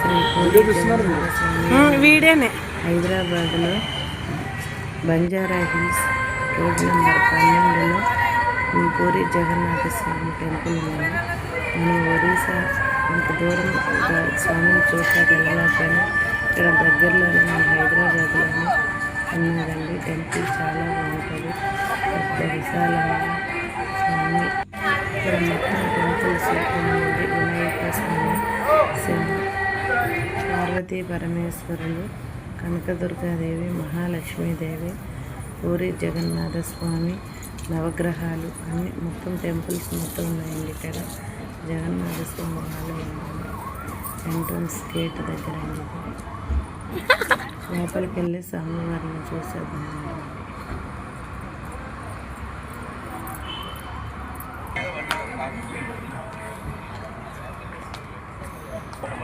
శ్రీ వీడేనే హైదరాబాద్లో Banjara hills road number పన్నెండులో పూరి జగన్నాథ స్వామి temple ఉంది. మనం ఒడిశా ఇంత దూరం స్వామిని చూసాక వెళ్ళలేకపోయినా ఇక్కడ దగ్గరలోనే మన హైదరాబాద్లోనే ఉన్నదండి. టెంపుల్ చాలా బాగుంటుంది. పెద్ద విశాలంగా స్వామి. ఇక్కడ మొత్తం టెంపుల్స్ పార్వతీ పరమేశ్వరులు కనకదుర్గాదేవి మహాలక్ష్మీదేవి పూరి జగన్నాథ స్వామి నవగ్రహాలు అన్ని మొత్తం టెంపుల్స్ మొత్తం ఉన్నాయండి ఇక్కడ. జగన్నాథ స్వామి ఆలయం ఎంట్రన్స్ గేట్ దగ్గర అండి లోపలికి వెళ్ళి స్వామివారిని చూసేద్దాం.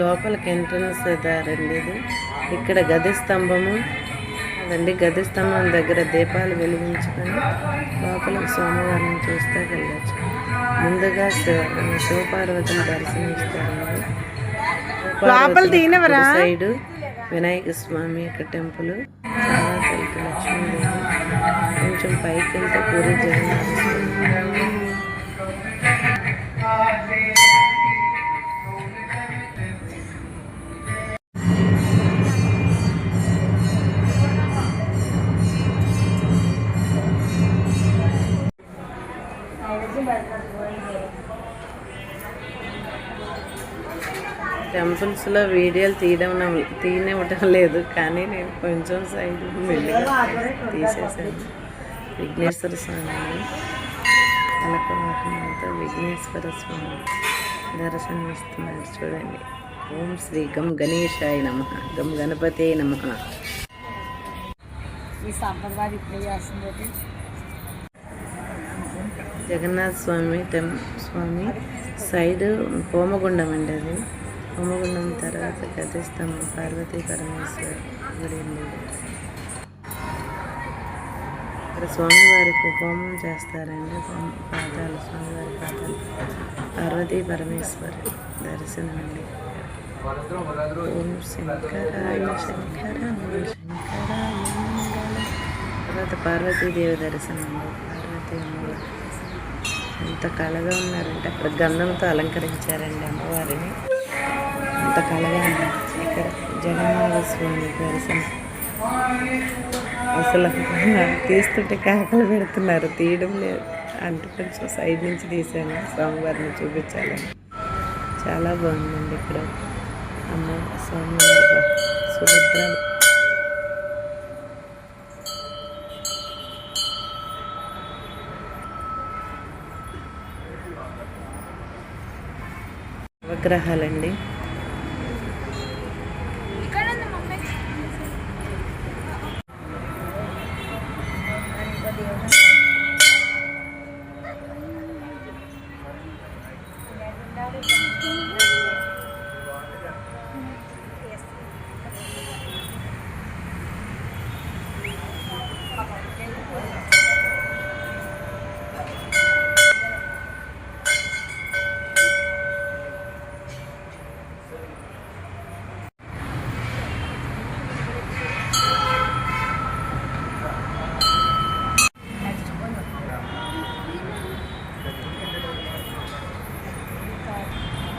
లోపలికి ఎంట్రన్స్ దారండి ఇది. ఇక్కడ గది స్తంభము. అదండి గది స్తంభం దగ్గర దీపాలు వెలిగించుకొని లోపలికి సోమవారం చూస్తే వెళ్ళచ్చు. ముందుగా శివ శివపార్వతిని దర్శనమిస్తారండి. లోపల? సైడ్ వినాయక స్వామి యొక్క టెంపుల్. చాలా లక్ష్మీదేవి. కొంచెం పైకి వెళ్తే పూరి జగన్నాథ టెంపుల్స్లో వీడియోలు తీయడం తీయనివ్వటం లేదు కానీ నేను కొంచెం సైడ్ మెల్లిగా తీసేసాను. విఘ్నేశ్వర స్వామి వాహనంతో విఘ్నేశ్వర స్వామి దర్శనం ఇస్తున్నారు చూడండి. ఓం శ్రీ గం గణేశాయ నమ గం గణపతే నమ. ఈ సంప్రదాయం ఇప్పుడే చేస్తుంది జగన్నాథ స్వామి టెం స్వామి సైడ్ హోమగుండం అండి అది. హోమగుండం తర్వాత గతిస్తాము పార్వతీ పరమేశ్వర గుడి ఇక్కడ స్వామివారికి హోమం చేస్తారండి. హోమ- పాదాలు స్వామివారి పాదాలు. పార్వతీ పరమేశ్వర దర్శనం అండి ఓం శంకరాయ శంకరాయ శంకరాయ తర్వాత పార్వతీదేవి దర్శనం అండి పార్వతీ అమ్మవారు. ఎంత కళగా ఉన్నారంటే అక్కడ గంధంతో అలంకరించారండి అమ్మవారిని. అంత కలగా ఇక్కడ జగన్నాథ స్వామి దర్శనం. అసలు తీస్తుంటే కాకలు పెడుతున్నారు. తీయడం లేదు. అంటే కొంచెం సైడ్ నుంచి తీసాను స్వామివారిని చూపించాలని చాలా బాగుందండి ఇక్కడ. అమ్మ స్వామివారి సుభద్ర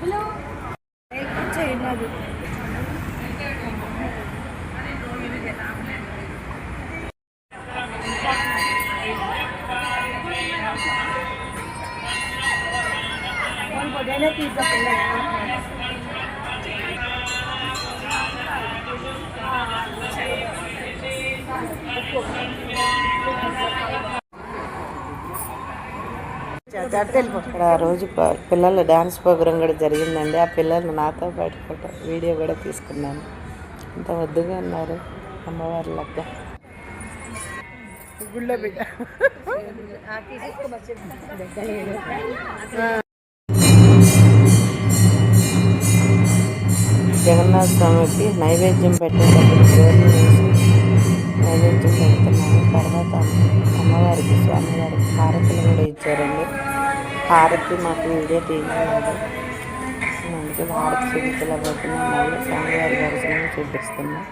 ఫుల్ ఇక్కడ ఆ రోజు పిల్లల డ్యాన్స్ ప్రోగ్రాం కూడా జరిగిందండి. ఆ పిల్లలు నాతో పాటు ఫోటో వీడియో కూడా తీసుకున్నాను. ఇంత వద్దుగా ఉన్నారు అమ్మవారి లెక్క. గుళ్ళో బిడ్డ జగన్నాథ స్వామికి నైవేద్యం పెట్టేటప్పుడు వేసి నైవేద్యం పెడుతున్నాను. తర్వాత అమ్మవారికి స్వామివారికి హారతులు కూడా ఇచ్చారండి. హారతి మాకు వీడియో తీయలేదు అందుకే హారతి చూపించలేకపోతున్నాం మళ్ళీ స్వామివారి దర్శనం చూపిస్తున్నాం.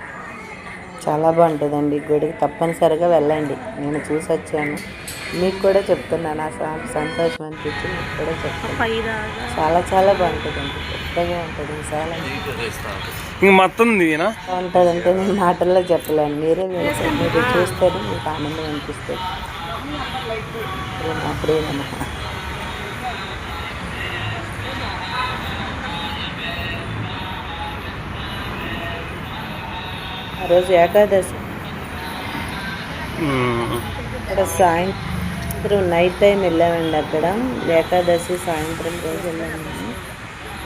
చాలా బాగుంటుందండి. గుడికి తప్పనిసరిగా వెళ్ళండి. నేను చూసి వచ్చాను. మీకు కూడా చెప్తున్నాను. ఆ సంతోషం అనిపించి మీకు కూడా చెప్తాను చాలా చాలా బాగుంటుందండి. పెద్దగా ఉంటుంది. ఇంక మొత్తం ఉంటుందంటే నేను మాటల్లో చెప్పలేను. మీరే మీరు చూస్తేనే మీకు ఆనందం అనిపిస్తుంది. అప్పుడేనమ్మా ఆ రోజు ఏకాదశి. అక్కడ సాయంత్రం నైట్ టైం వెళ్ళామండి అక్కడ. ఏకాదశి సాయంత్రం రోజు వెళ్ళాము.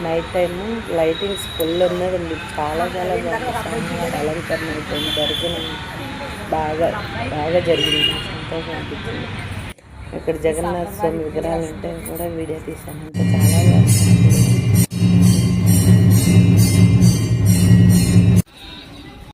నైట్ టైం లైటింగ్స్ ఫుల్ ఉన్నదండి. చాలా చాలా బాగా అలంకరణ అయిపోయింది. దర్శనం బాగా బాగా జరిగింది. సంతోషం అనిపించింది. ఇక్కడ జగన్నాథ స్వామి విగ్రహాలు ఉంటే కూడా వీడియో తీసాను. అంత చాలా